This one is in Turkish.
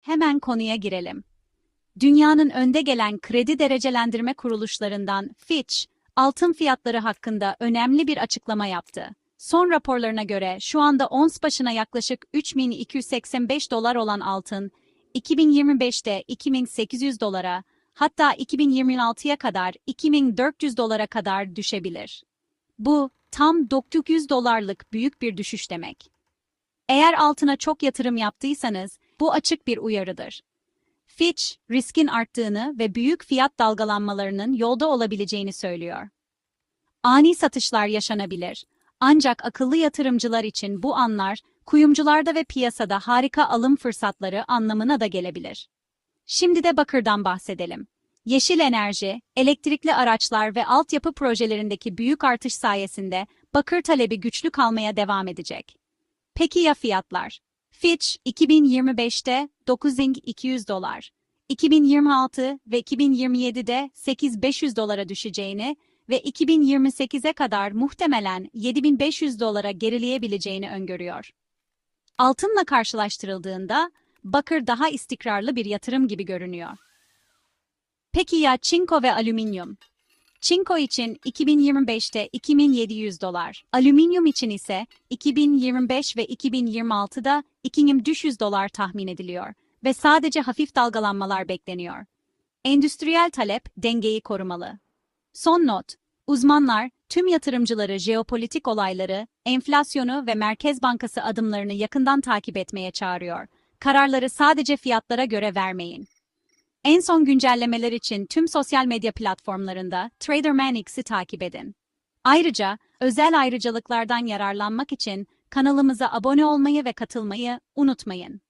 Hemen konuya girelim. Dünyanın önde gelen kredi derecelendirme kuruluşlarından Fitch, altın fiyatları hakkında önemli bir açıklama yaptı. Son raporlarına göre şu anda ons başına yaklaşık 3285 dolar olan altın, 2025'te 2800 dolara, hatta 2026'ya kadar 2400 dolara kadar düşebilir. Bu, tam 900 dolarlık büyük bir düşüş demek. Eğer altına çok yatırım yaptıysanız, bu açık bir uyarıdır. Fitch, riskin arttığını ve büyük fiyat dalgalanmalarının yolda olabileceğini söylüyor. Ani satışlar yaşanabilir. Ancak akıllı yatırımcılar için bu anlar, kuyumcularda ve piyasada harika alım fırsatları anlamına da gelebilir. Şimdi de bakırdan bahsedelim. Yeşil enerji, elektrikli araçlar ve altyapı projelerindeki büyük artış sayesinde bakır talebi güçlü kalmaya devam edecek. Peki ya fiyatlar? Fitch 2025'te 9200 dolar, 2026 ve 2027'de 8500 dolara düşeceğini ve 2028'e kadar muhtemelen 7500 dolara gerileyebileceğini öngörüyor. Altınla karşılaştırıldığında bakır daha istikrarlı bir yatırım gibi görünüyor. Peki ya çinko ve alüminyum? Çinko için 2025'te 2700 dolar, alüminyum için ise 2025 ve 2026'da 2300 dolar tahmin ediliyor ve sadece hafif dalgalanmalar bekleniyor. Endüstriyel talep dengeyi korumalı. Son not, uzmanlar tüm yatırımcıları jeopolitik olayları, enflasyonu ve Merkez Bankası adımlarını yakından takip etmeye çağırıyor. Kararları sadece fiyatlara göre vermeyin. En son güncellemeler için tüm sosyal medya platformlarında TraderManix'i takip edin. Ayrıca özel ayrıcalıklardan yararlanmak için kanalımıza abone olmayı ve katılmayı unutmayın.